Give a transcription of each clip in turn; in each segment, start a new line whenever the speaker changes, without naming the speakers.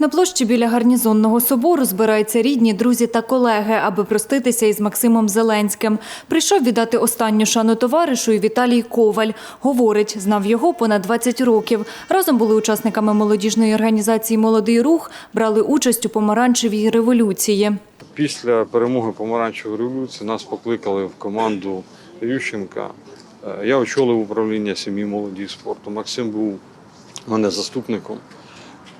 На площі біля гарнізонного собору збираються рідні, друзі та колеги, аби проститися із Максимом Зеленським. Прийшов віддати останню шану товаришу і Віталій Коваль. Говорить, знав його понад 20 років. Разом були учасниками молодіжної організації Молодий рух, брали участь у помаранчевій революції.
Після перемоги помаранчевої революції нас покликали в команду Ющенка. Е, Я очолив управління сім'ї молоді спорту. Максим був мене заступником.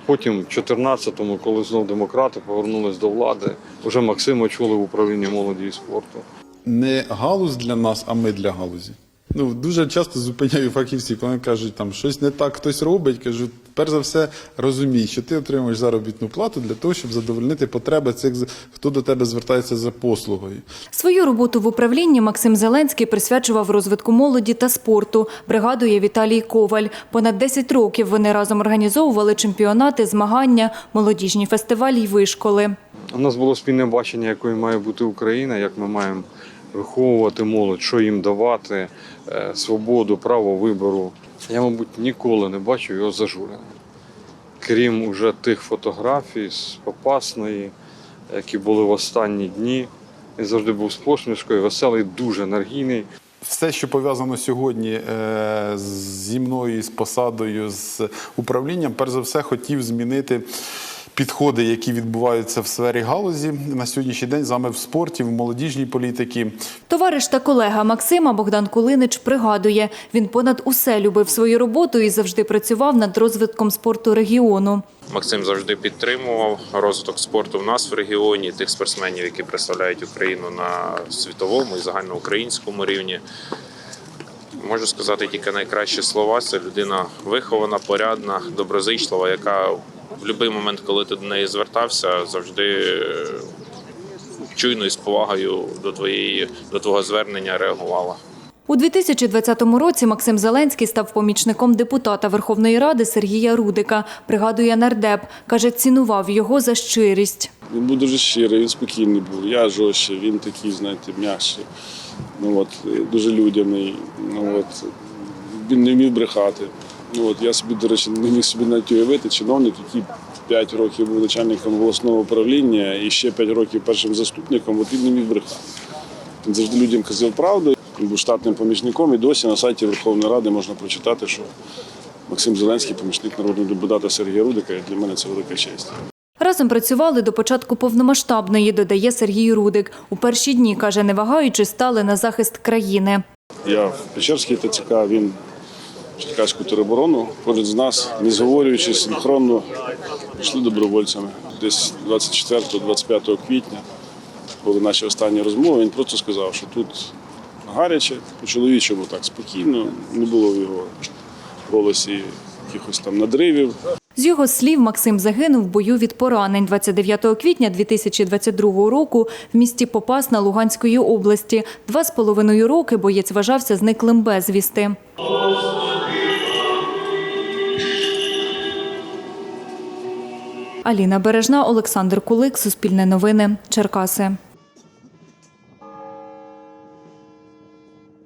Потім, в 14-му, коли знов демократи повернулись до влади, вже Максим очолив управління молоді і спорту.
не галузь для нас, а ми для галузі. Ну, дуже часто зупиняю фахівців, коли кажуть, там щось не так хтось робить. Кажу, перш за все, розумій, що ти отримуєш заробітну плату для того, щоб задовольнити потреби цих, з- хто до тебе звертається за послугою.
Свою роботу в управлінні Максим Зеленський присвячував розвитку молоді та спорту, пригадує Віталій Коваль. Понад 10 років вони разом організовували чемпіонати, змагання, молодіжні фестивалі й вишколи.
У нас було спільне бачення, якою має бути Україна, як ми маємо виховувати молодь, що їм давати, е, свободу, право вибору. Я, мабуть, ніколи не бачив його зажуреним. Крім уже тих фотографій з Попасної, які були в останні дні. Він завжди був з посмішкою, веселий, дуже енергійний.
Все, що пов'язано сьогодні е, зі мною, з посадою, з управлінням, перш за все хотів змінити підходи, які відбуваються в сфері галузі на сьогоднішній день саме в спорті, в молодіжній політиці.
Товариш та колега Максима Богдан Кулинич пригадує, він понад усе любив свою роботу і завжди працював над розвитком спорту регіону.
Максим завжди підтримував розвиток спорту в нас в регіоні, тих спортсменів, які представляють Україну на світовому і загальноукраїнському рівні. Можу сказати тільки найкращі слова. Це людина вихована, порядна, доброзичлива, яка в будь-який момент, коли ти до неї звертався, завжди е, чуйно і з повагою до твоєї до твого звернення реагувала.
У 2020 році Максим Зеленський став помічником депутата Верховної Ради Сергія Рудика. Пригадує нардеп. Каже, цінував його за щирість.
Він був дуже щирий, він спокійний був. Я жорстче, він такий, знаєте, м'якший. Ну, от, дуже людяний. Ну, от, він не вмів брехати. Ну, от, я собі, до речі, не міг собі навіть уявити чиновник, який 5 років був начальником обласного управління і ще 5 років першим заступником, от він не міг брехати. Він завжди людям казав правду. Він був штатним помічником, і досі на сайті Верховної Ради можна прочитати, що Максим Зеленський, помічник народного депутата Сергія Рудика, і для мене це велика честь.
Разом працювали до початку повномасштабної, додає Сергій Рудик. У перші дні, каже, не вагаючи, стали на захист країни.
Я в Печерській ТЦК, він Черкаську тероборону. Поряд з нас, не зговорюючи синхронно, пішли добровольцями. Десь 24-25 квітня були наші останні розмови. Він просто сказав, що тут гаряче, по-чоловічому так спокійно, не було в його голосі якихось там надривів.
З його слів, Максим загинув в бою від поранень 29 квітня 2022 року в місті Попасна Луганської області. Два з половиною роки боєць вважався зниклим безвісти. Аліна Бережна, Олександр Кулик, Суспільне новини, Черкаси.